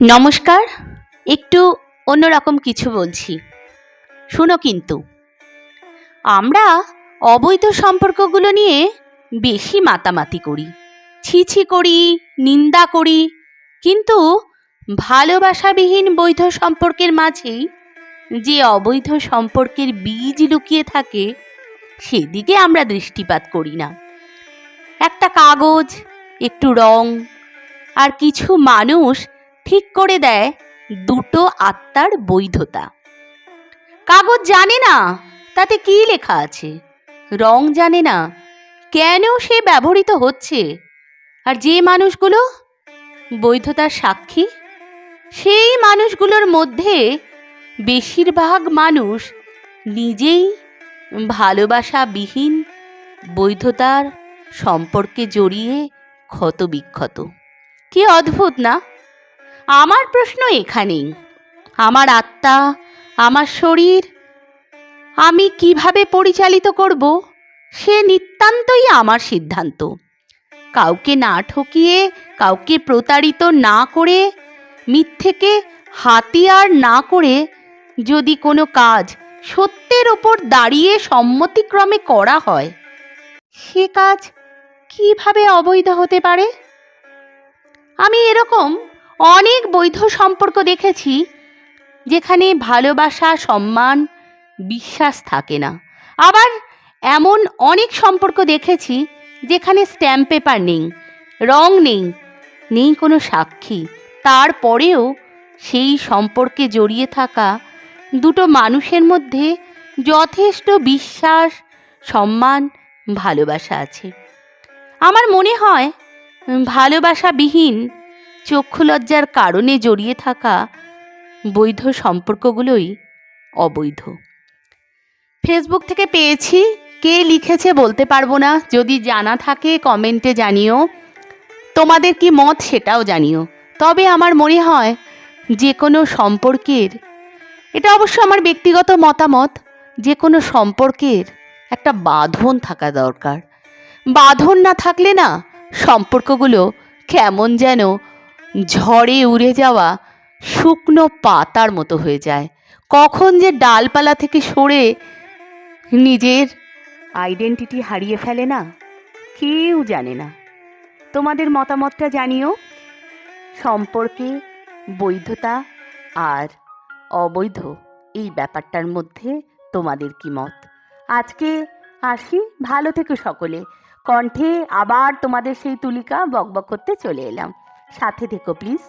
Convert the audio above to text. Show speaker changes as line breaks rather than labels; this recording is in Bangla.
নমস্কার, একটু অন্যরকম কিছু বলছি। শুনো কিন্তু, আমরা অবৈধ সম্পর্কগুলো নিয়ে বেশি মাতামাতি করি, ছিছি করি, নিন্দা করি, কিন্তু ভালোবাসাবিহীন বৈধ সম্পর্কের মাঝেই যে অবৈধ সম্পর্কের বীজ লুকিয়ে থাকে, সেদিকে আমরা দৃষ্টিপাত করি না। একটা কাগজ, একটু রং, আর কিছু মানুষ ঠিক করে দেয় দুটো আত্মার বৈধতা। কাগজ জানে না, তাতে কি লেখা আছে? রং জানে না, কেন সে ব্যবহৃত হচ্ছে? আর যে মানুষগুলো বৈধতার সাক্ষী, সেই মানুষগুলোর মধ্যে বেশিরভাগ মানুষ নিজেই ভালোবাসাবিহীন বৈধতার সম্পর্কে জড়িয়ে ক্ষতবিক্ষত। কি অদ্ভুত না? আমার প্রশ্ন এখানেই। আমার আত্মা, আমার শরীর, আমি কীভাবে পরিচালিত করব, সে নিতান্তই আমার সিদ্ধান্ত। কাউকে না ঠকিয়ে, কাউকে প্রতারিত না করে, মিথ্যেকে হাতিয়ার না করে যদি কোনো কাজ সত্যের ওপর দাঁড়িয়ে সম্মতিক্রমে করা হয়, সে কাজ কীভাবে অবৈধ হতে পারে? আমি এরকম অনেক বৈধ সম্পর্ক দেখেছি, যেখানে ভালোবাসা, সম্মান, বিশ্বাস থাকে না। আবার এমন অনেক সম্পর্ক দেখেছি, যেখানে স্ট্যাম্প পেপার নেই, রং নেই নেই কোনো সাক্ষী। তারপরেও সেই সম্পর্কে জড়িয়ে থাকা দুটো মানুষের মধ্যে যথেষ্ট বিশ্বাস, সম্মান, ভালোবাসা আছে। আমার মনে হয়, ভালোবাসাবিহীন চক্ষু লজ্জার কারণে জড়িয়ে থাকা বৈধ সম্পর্কগুলোই অবৈধ। ফেসবুক থেকে পেয়েছি, কে লিখেছে বলতে পারব না, যদি জানা থাকে কমেন্টে জানিও। তোমাদের কি মত সেটাও জানিও। তবে আমার মনে হয় যে কোনো সম্পর্কের, এটা অবশ্য আমার ব্যক্তিগত মতামত যে কোনো সম্পর্কের একটা বাঁধন থাকা দরকার। বাঁধন না থাকলে না সম্পর্কগুলো কেমন যেন ঝড়ে উড়ে যাওয়া শুকনো পাতার মতো হয়ে যায়। কখন যে ডালপালা থেকে সরে নিজের আইডেন্টিটি হারিয়ে ফেলে না, কেউ জানে না। তোমাদের মতামতটা জানিও। সম্পর্কে, বৈধতা আর অবৈধ, এই ব্যাপারটার মধ্যে তোমাদের কি মত? আজকে আসি। ভালো থেকো সকলে। কণ্ঠে আবার তোমাদের সেই তুলিকা বকবক করতে চলে এলাম। সাথে থেকো প্লিজ